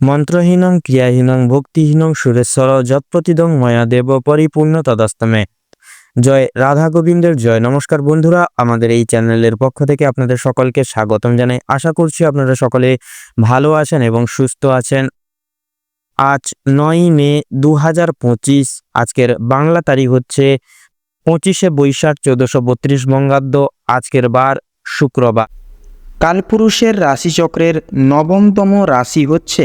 মন্ত্রহীনং, ক্রিয়াহীনং, ভক্তিহীনং, সুরেশ্বর, যৎপ্রতিদং ময়া দেব পরিপূর্ণ তদস্তমে। জয় রাধা গোবিন্দের জয়। নমস্কার বন্ধুরা, আমাদের এই চ্যানেলের পক্ষ থেকে আপনাদের সকলকে স্বাগতম জানাই। আশা করছি আপনারা সকলে ভালো আছেন এবং সুস্থ আছেন। আজ নয় মে দু হাজার পঁচিশ, আজকের বাংলা তারিখ হচ্ছে পঁচিশে বৈশাখ চোদ্দশো বত্রিশ বঙ্গাব্দ, আজকের বার শুক্রবার। কালপুরুষের রাশিচক্রের নবমতম রাশি হচ্ছে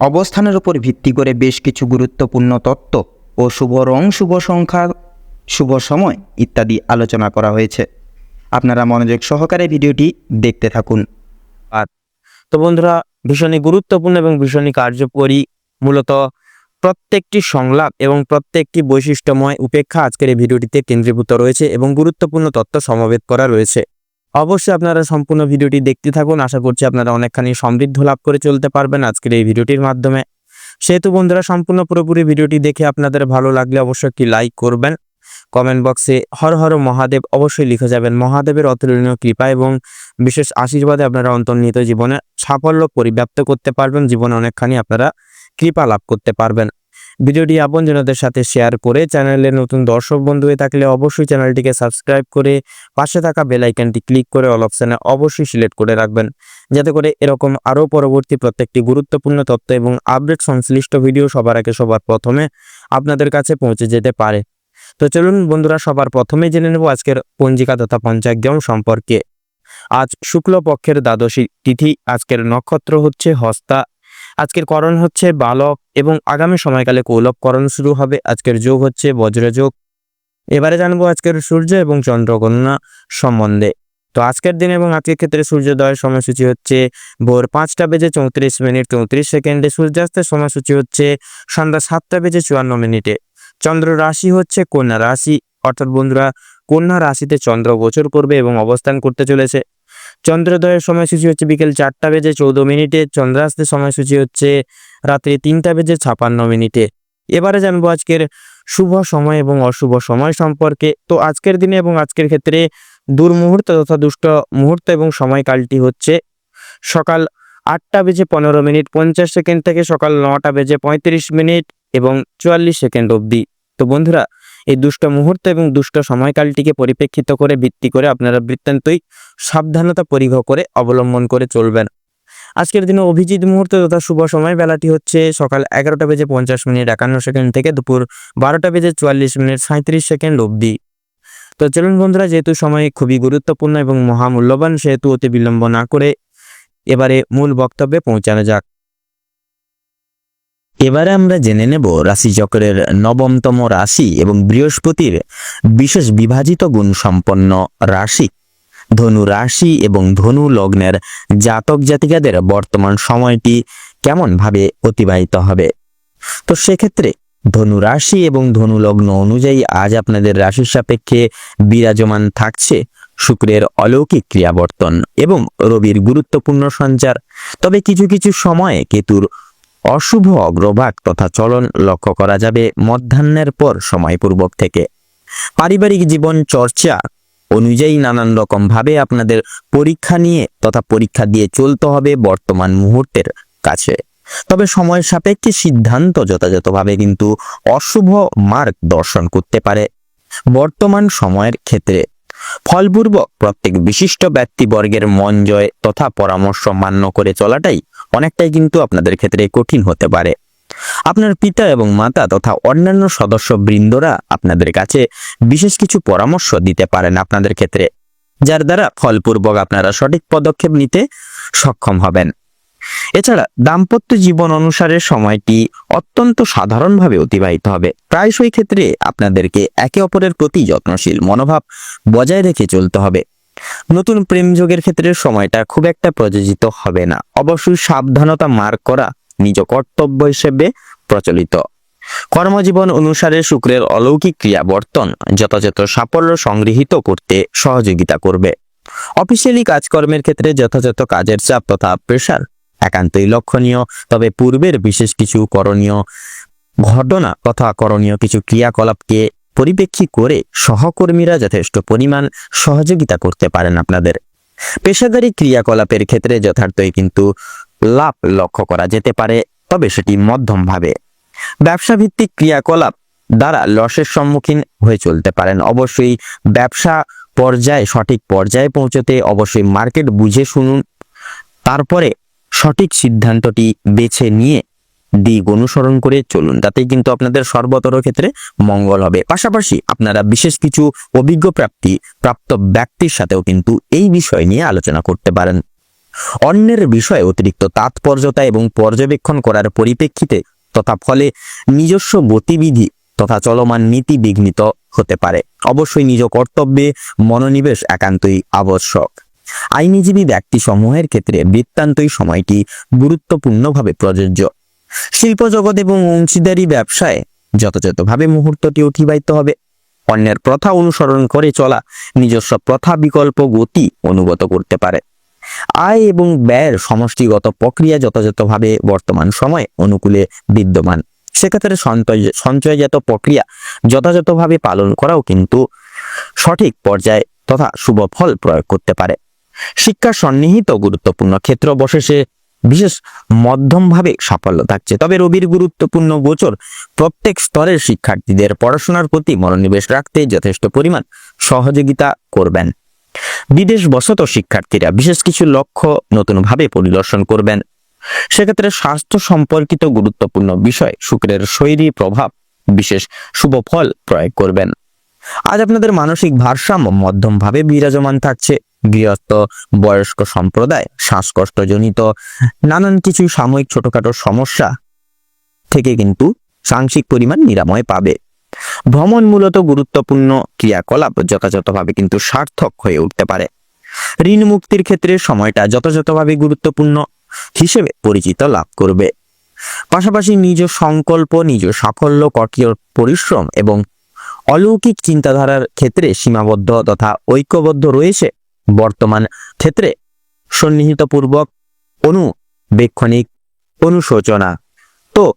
অবস্থানের উপর ভিত্তি করে বেশ কিছু গুরুত্বপূর্ণ তত্ত্ব ও শুভ রং, শুভ সংখ্যা, শুভ সময় ইত্যাদি আলোচনা করা হয়েছে। আপনারা মনোযোগ সহকারে ভিডিওটি দেখতে থাকুন। আর তো বন্ধুরা, ভীষণই গুরুত্বপূর্ণ এবং ভীষণই কার্যকরী মূলত প্রত্যেকটি সংলাপ এবং প্রত্যেকটি বৈশিষ্ট্যময় উপেক্ষা আজকের এই ভিডিওটিতে কেন্দ্রীভূত রয়েছে এবং গুরুত্বপূর্ণ তথ্য সমাবেত করা রয়েছে। অবশ্যই আপনারা সম্পূর্ণ ভিডিওটি দেখতে থাকুন। আশা করছি আপনারা অনেকখানি সমৃদ্ধ লাভ করে চলতে পারবেন আজকের এই ভিডিওটির মাধ্যমে। সেহেতু বন্ধুরা, সম্পূর্ণ পুরোপুরি ভিডিওটি দেখে আপনাদের ভালো লাগলে অবশ্যই একটি লাইক করবেন। কমেন্ট বক্সে হর হর মহাদেব অবশ্যই লিখে যাবেন, মহাদেবের অতুলনীয় কৃপা এবং বিশেষ আশীর্বাদে আপনারা অন্তর্নিহিত জীবনে সাফল্য পরিব্যাপ্ত করতে পারবেন। জীবনে অনেকখানি আপনারা কৃপা লাভ করতে পারবেন। ভিডিওটি আপনজনদের সাথে শেয়ার করে চ্যানেলের নতুন দর্শক বন্ধু হয়ে থাকলে অবশ্যই চ্যানেলটিকে সাবস্ক্রাইব করে পাশে থাকা বেল আইকনটি ক্লিক করে অল অপশনে অবশ্যই সিলেক্ট করে রাখবেন। যাতে করে এরকম আরও পরবর্তী প্রত্যেকটি গুরুত্বপূর্ণ তথ্য এবং আপডেট সংশ্লিষ্ট ভিডিও সবার আগে সবার প্রথমে আপনাদের কাছে পৌঁছে যেতে পারে। তো চলুন বন্ধুরা, সবার প্রথমে জেনে নেব আজকের পঞ্জিকা তথা পঞ্চাগ্যম সম্পর্কে। আজ শুক্লপক্ষের দ্বাদশী তিথি, আজকের নক্ষত্র হচ্ছে হস্তা আজকের করণ হচ্ছে বালক এবং আগামী সময়কালে কৌলভকরণ শুরু হবে। আজকের যোগ হচ্ছে বজ্রযোগ এবারে জানব আজকের সূর্য এবং চন্দ্রগণনা সম্বন্ধে। তো আজকের দিন এবং আজকের ক্ষেত্রে সূর্যোদয়ের সময়সূচি হচ্ছে ভোর পাঁচটা বেজে চৌত্রিশ মিনিট চৌত্রিশ সেকেন্ডে। সূর্যাস্তের সময়সূচি হচ্ছে সন্ধ্যা সাতটা বেজে চুয়ান্ন মিনিটে। চন্দ্র রাশি হচ্ছে কন্যা রাশি। অর্থাৎ বন্ধুরা, কন্যা রাশিতে চন্দ্র গোচর করবে এবং অবস্থান করতে চলেছে। চন্দ্রোদয়ের সময়সূচি হচ্ছে বিকেল চারটা বেজে চৌদ্দ মিনিটে, চন্দ্রাস্তের সময়সূচি হচ্ছে রাত্রি তিনটা বেজে ছাপান্ন মিনিটে। এবারে জানব আজকের শুভ সময় এবং অশুভ সময় সম্পর্কে। তো আজকের দিনে এবং আজকের ক্ষেত্রে দুর্মুহূর্ত তথা দুষ্ট মুহূর্ত এবং সময়কালটি হচ্ছে সকাল আটটা বেজে পনেরো মিনিট, পঞ্চাশ সেকেন্ড থেকে সকাল নটা বেজে পঁয়ত্রিশ মিনিট এবং চুয়াল্লিশ সেকেন্ড অবধি। তো বন্ধুরা এই দুষ্ট মুহূর্ত এবং দুষ্ট সময়কালটিকে পরিপ্রেক্ষিত করে, ভিত্তি করে আপনারা বৃত্তান্তই সাবধানতা পরিঘ করে অবলম্বন করে চলবেন। আজকের দিনে অভিজিৎ মুহূর্ত তথা শুভ সময় বেলাটি হচ্ছে সকাল এগারোটা বেজে পঞ্চাশ মিনিট একান্ন সেকেন্ড থেকে দুপুর বারোটা বেজে চুয়াল্লিশ মিনিট সাঁত্রিশ সেকেন্ড অবধি। তো চলুন বন্ধুরা, যেহেতু সময় খুবই গুরুত্বপূর্ণ এবং মহামূল্যবান, সেহেতু অতি বিলম্ব না করে এবারে মূল বক্তব্যে পৌঁছানো যাক। এবারে আমরা জেনে নেব রাশিচক্রের নবমতম রাশি এবং বৃহস্পতির বিশেষ বিভাজিত গুণ সম্পন্ন রাশি। ধনু রাশি এবং ধনু লগ্নের জাতক জাতিকাদের বর্তমান সময়টি কেমন ভাবে অতিবাহিত হবে? তো সেক্ষেত্রে ধনু রাশি এবং ধনু লগ্ন অনুযায়ী আজ আপনাদের রাশির সাপেক্ষে বিরাজমান থাকছে শুক্রের অলৌকিক ক্রিয়াবর্তন এবং রবির গুরুত্বপূর্ণ সঞ্চার। তবে কিছু কিছু সময়ে কেতুর অশুভ অগ্রভাগ তথা চলন লক্ষ্য করা যাবে মধ্যাহ্নের পর সময়পূর্বক থেকে। পারিবারিক জীবন চর্চা অনুযায়ী নানান রকম ভাবে আপনাদের পরীক্ষা নিয়ে তথা পরীক্ষা দিয়ে চলতে হবে বর্তমান মুহূর্তের কাছে। তবে সময় সাপেক্ষে সিদ্ধান্ত যথাযথভাবে কিন্তু অশুভ মার্গ দর্শন করতে পারে বর্তমান সময়ের ক্ষেত্রে। ফলপূর্বক প্রত্যেক বিশিষ্ট ব্যক্তিবর্গের মন জয় তথা পরামর্শ মান্য করে চলাটাই অনেকটাই কিন্তু আপনাদের ক্ষেত্রে কঠিন হতে পারে। আপনার পিতা এবং মাতা তথা অন্যান্য সদস্য বৃন্দরা আপনাদের কাছে বিশেষ কিছু পরামর্শ দিতে পারেন আপনাদের ক্ষেত্রে, যার দ্বারা ফলপূর্বক আপনারা সঠিক পদক্ষেপ নিতে সক্ষম হবেন। এছাড়া দাম্পত্য জীবন অনুসারে সময়টি অত্যন্ত সাধারণভাবে অতিবাহিত হবে। প্রায়শই ক্ষেত্রে আপনাদেরকে একে অপরের প্রতি যত্নশীল মনোভাব বজায় রেখে চলতে হবে। নতুন প্রেম যোগের ক্ষেত্রে সময়টা খুব একটা প্রযোজিত হবে না। অবশ্যই সাবধানতা মার্ক করা নিজ কর্তব্য হিসেবে প্রচলিত। কর্মজীবন অনুসারে শুক্রের অলৌকিক ক্রিয়াবর্তন যথাযথ সাফল্য সংগৃহীত করতে সহযোগিতা করবে। অফিসিয়ালি কাজকর্মের ক্ষেত্রে যথাযথ কাজের চাপ তথা প্রেশার একান্তই লক্ষণীয়, তবে পূর্বের বিশেষ কিছু করণীয় ঘটনা তথা করণীয় কিছু ক্রিয়াকলাপকে পরিপ্রেক্ষী করে সহকর্মীরা যথেষ্ট পরিমাণ সহযোগিতা করতে পারেন আপনাদের। পেশাদারী ক্রিয়াকলাপের ক্ষেত্রে যথার্থই কিন্তু লাভ লক্ষ্য করা যেতে পারে, তবে সেটি মধ্যমভাবে। ব্যবসা ভিত্তিক ক্রিয়াকলাপ দ্বারা লসের সম্মুখীন হয়ে চলতে পারেন। অবশ্যই ব্যবসা পর্যায়ে, সঠিক পর্যায়ে পৌঁছতে অবশ্যই মার্কেট বুঝে শুনুন। তারপরে সঠিক সিদ্ধান্তটি বেছে নিয়ে দিক অনুসরণ করে চলুন। তাতেই কিন্তু আপনাদের সর্বতর ক্ষেত্রে মঙ্গল হবে। পাশাপাশি আপনারা বিশেষ কিছু অভিজ্ঞ প্রাপ্তি, প্রাপ্ত ব্যক্তির সাথেও কিন্তু এই বিষয় নিয়ে আলোচনা করতে পারেন। অন্যের বিষয়ে অতিরিক্ত তাৎপর্যতা এবং পর্যবেক্ষণ করার পরিপ্রেক্ষিতে তথা ফলে নিজস্ব গতিবিধি তথা চলমান নীতি বিঘ্নিত হতে পারে। অবশ্যই নিজ কর্তব্যে মনোনিবেশ একান্তই আবশ্যক। আইনজীবী ব্যক্তি সমূহের ক্ষেত্রে বৃত্তান্তই সময়টি গুরুত্বপূর্ণভাবে প্রযোজ্য। শিল্প জগৎ এবং অংশীদারি ব্যবসায় যথাযথভাবে মুহূর্তটি অতিবাহিত হবে। অন্যের প্রথা অনুসরণ করে চলা নিজস্ব প্রথা, বিকল্প, গতি অনুগত করতে পারে। আয় এবং ব্যয়ের সমষ্টিগত প্রক্রিয়া যথাযথভাবে বর্তমান সময়ে অনুকূলে বিদ্যমান। সেক্ষেত্রে সঞ্চয়, সঞ্চয়জাত প্রক্রিয়া যথাযথভাবে পালন করাও কিন্তু সঠিক পর্যায়ে তথা শুভ ফল প্রয়োগ করতে পারে। শিক্ষা সন্নিহিত গুরুত্বপূর্ণ ক্ষেত্র বশেষে বিশেষ মধ্যমভাবে সাফল্য থাকছে। তবে রবির গুরুত্বপূর্ণ গোচর, প্রত্যেক স্তরের শিক্ষার্থীদের পড়াশোনার প্রতি মনোনিবেশ রাখতে যথেষ্ট পরিমাণ সহযোগিতা করবেন। বিদেশ বসত শিক্ষার্থীরা বিশেষ কিছু লক্ষ্য নতুনভাবে পরিদর্শন করবেন। সেক্ষেত্রে স্বাস্থ্য সম্পর্কিত গুরুত্বপূর্ণ বিষয়, শুক্রের শৈলী প্রভাব বিশেষ শুভ ফল প্রয়োগ করবেন। আজ আপনাদের মানসিক ভারসাম্য মধ্যমভাবে বিরাজমান থাকছে। গৃহস্থ, বয়স্ক সম্প্রদায়, শ্বাসকষ্টজনিত, নানান কিছু সাময়িক ছোটখাটো সমস্যা থেকে কিন্তু সাংসিক পরিমাণ নিরাময় পাবে। ভ্রমণ মূলত গুরুত্বপূর্ণ ক্রিয়াকলাপ, যথাযথভাবে কিন্তু সার্থক হয়ে উঠতে পারে। ঋণ মুক্তির ক্ষেত্রে সময়টা যথাযথভাবে গুরুত্বপূর্ণ হিসেবে পরিচিত লাভ করবে। পাশাপাশি নিজ সংকল্প, নিজ সাফল্য, কঠোর পরিশ্রম এবং অলৌকিক চিন্তাধারার ক্ষেত্রে সীমাবদ্ধ তথা ঐক্যবদ্ধ রয়েছে বর্তমান ক্ষেত্রে সন্নিহিতপূর্বক অনুবেক্ষণিক অনুশোচনা। তো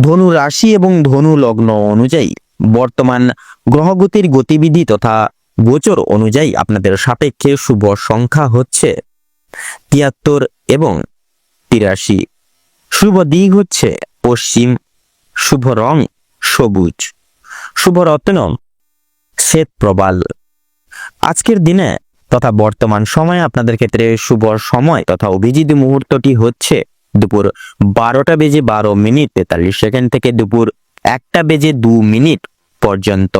ধনু রাশি এবং ধনু লগ্ন অনুযায়ী বর্তমান গ্রহগতির গতিবিধি তথা গোচর অনুযায়ী আপনাদের সাপেক্ষে শুভ সংখ্যা হচ্ছে তিয়াত্তর এবং তিরাশি। শুভ দিক হচ্ছে পশ্চিম, শুভ রং সবুজ, শুভ রত্ন শ্বেত প্রবাল। আজকের দিনে তথা বর্তমান সময়ে আপনাদের ক্ষেত্রে শুভ সময় তথা অভিজিৎ মুহূর্তটি হচ্ছে দুপুর বারোটা বেজে বারো মিনিট তেতাল্লিশ সেকেন্ড থেকে দুপুর একটা বেজে দু মিনিট পর্যন্ত।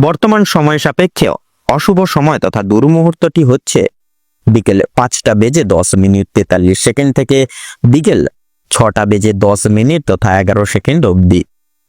বর্তমান সময় সাপেক্ষে অশুভ সময় তথা দুর্মুহূর্তটি হচ্ছে বিকেল পাঁচটা বেজে দশ মিনিট তেতাল্লিশ সেকেন্ড থেকে বিকেল ছটা বেজে দশ মিনিট তথা এগারো সেকেন্ড অবধি।